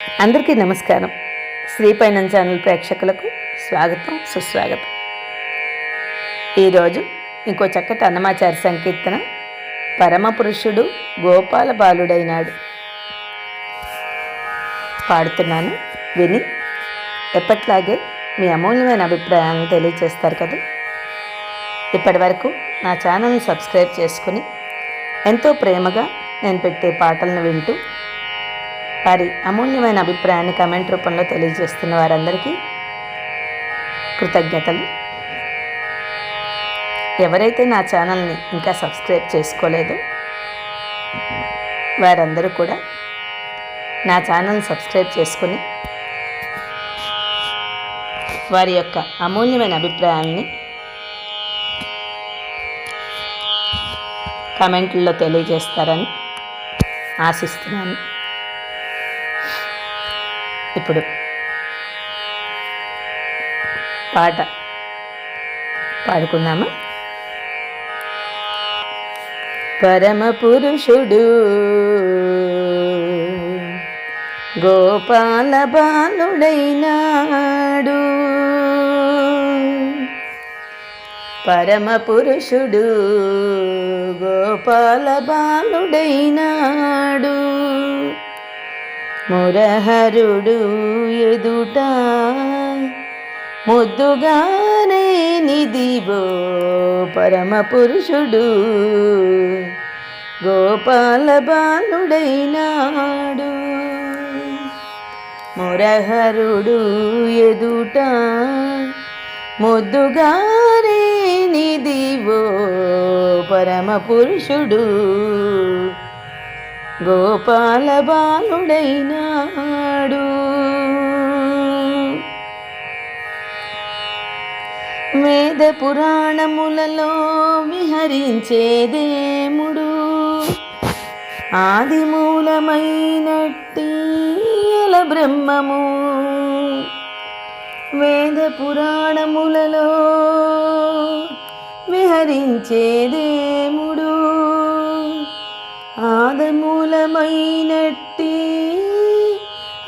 అందరికీ నమస్కారం. శ్రీపైనం ఛానల్ ప్రేక్షకులకు స్వాగతం సుస్వాగతం. ఈరోజు ఇంకో చక్కటి అన్నమాచారి సంకీర్తన పరమపురుషుడు గోపాల బాలుడైనాడు. పాడుతున్నాను విని ఎప్పట్లాగే మీ అమూల్యమైన అభిప్రాయాలను తెలియజేస్తారు కదా? ఇప్పటి వరకు నా ఛానల్ని సబ్స్క్రైబ్ చేసుకుని ఎంతో ప్రేమగా నేను పెట్టే పాటలను వింటూ వారి అమూల్యమైన అభిప్రాయాన్ని కమెంట్ రూపంలో తెలియజేస్తున్న వారందరికీ కృతజ్ఞతలు. ఎవరైతే నా ఛానల్ని ఇంకా సబ్స్క్రైబ్ చేసుకోలేదో వారందరూ కూడా నా ఛానల్ని సబ్స్క్రైబ్ చేసుకుని వారి యొక్క అమూల్యమైన అభిప్రాయాల్ని కమెంట్లో తెలియజేస్తారని ఆశిస్తున్నాను. ఇప్పుడు పాట పాడుకుందామా? పరమ పురుషుడు గోపాల బాలుడైనాడు. పరమ పురుషుడు గోపాల బాలుడైనాడు. మురహరుడు ఎదుట ముద్దుగానే నిదివో పరమ పురుషుడు. గోపాల బాలుడైనాడు. మురహరుడు ఎదుట ముద్దుగానే నిదివో పరమ పురుషుడు. గోపాల బాలుడైనాడు వేద పురాణములలో విహరించేదేముడు ఆది మూలమైనట్టి బ్రహ్మము. వేద పురాణములలో విహరించేదేముడు ఆదము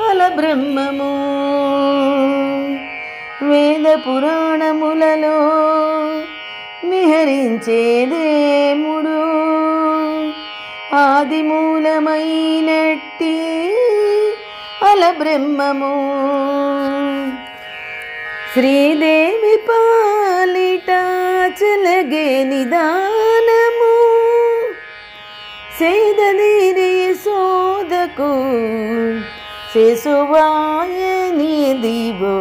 అల బ్రహ్మము. వేద పురాణములలో విహరించేదేముడు ఆదిమూలమైనట్టి అల బ్రహ్మము. శ్రీదేవి పాలిట చలగే నిదానము. సేదనీరి శిశువాయని దివో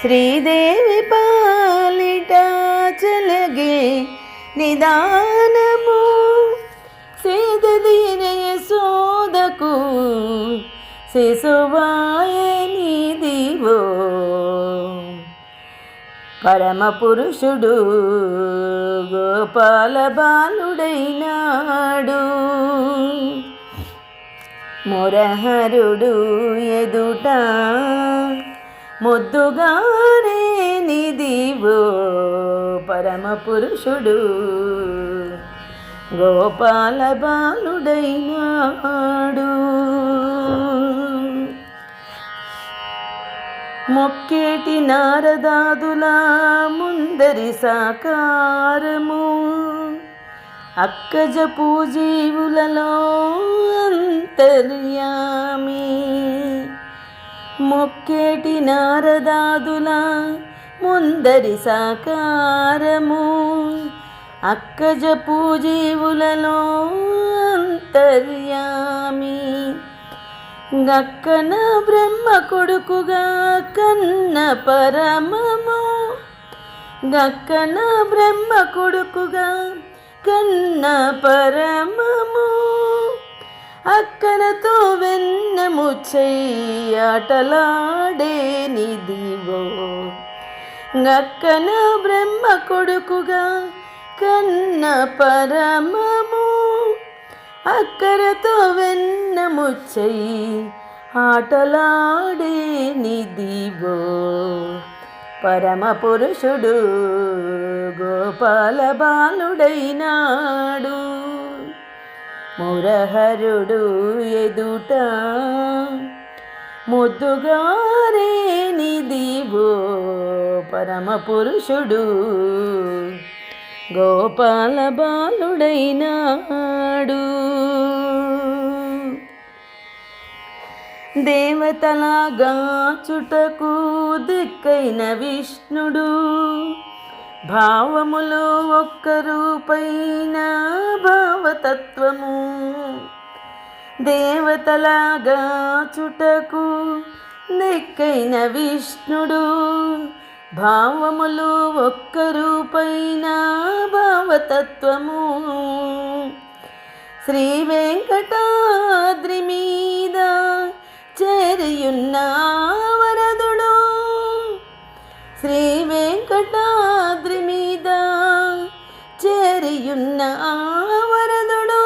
శ్రీదేవి పాలిట చలగే నిదానము సేదనీరి సోదకు శిశువాయని దివో పరమ పురుషుడు గోపాల బాలుడైనాడు మొరహరుడు ఎదుట ముద్దుగానే నిదివో పరమ పురుషుడు గోపాల బాలుడైనాడు మొక్కేటి నారదాదుల ముందరి సాకారము. అక్కజ పూజీవులలో అంతర్యామి. మొక్కేటి నారదాదుల ముందరి సాకారము. అక్కజ పూజీవులలో అంతర్యామి. గక్కన బ్రహ్మ కొడుకుగా కన్న పరమము. గక్కన బ్రహ్మ కొడుకుగా కన్న పరమము అక్కనతో వెన్నము ముచ్చయ్యాటలాడే నిదివో గక్కన బ్రహ్మ కొడుకుగా కన్న పరమము అక్కరతో వెన్నము చెయ్యి ఆటలాడే పరమపురుషుడు గోపాల బాలుడైనాడు మురహరుడు ఎదుట ముద్దుగారేనిదివో పరమపురుషుడు గోపాల బాలుడైనాడు దేవతలాగా చుటకు దిక్కైన విష్ణుడు. భావములో ఒక్క రూపైన భావతత్వము. దేవతలాగా చుటకు దిక్కైన విష్ణుడు. భావములు ఒక్క రూపైన భావతత్వము. శ్రీ వెంకటాద్రిమీ మీద వరదుడు శ్రీ వెంకటాద్రి మీద చేరియున్న వరదుడు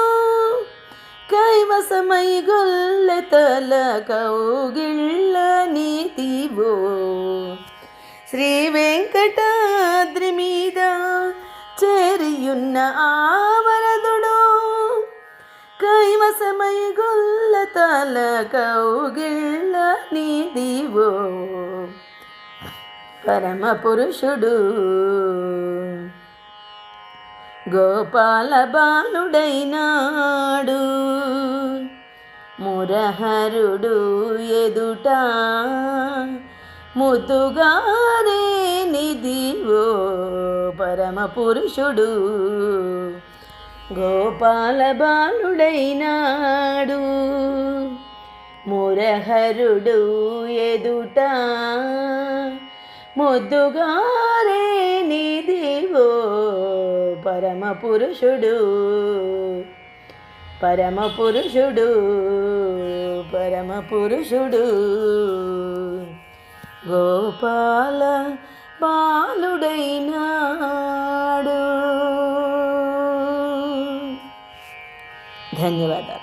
కైవసమై గొల్లె తల కౌగిళ్ళ నీతివో. శ్రీ వెంకటాద్రి మీద చేరియున్న ఆ కైవసమై గొల్ల తల కౌగిళ్ళ నీదివో. పరమ పురుషుడు గోపాల బాలుడైనాడు మురహరుడు ఎదుట ముద్దుగారే నిధివో. పరమ పురుషుడు గోపాల బాలుడైనాడు మురహరుడు ఎదుట ముద్దుగారే నిదివో పరమ పురుషుడు పరమ పురుషుడు పరమ పురుషుడు గోపాల బాలుడైనా धन्यवाद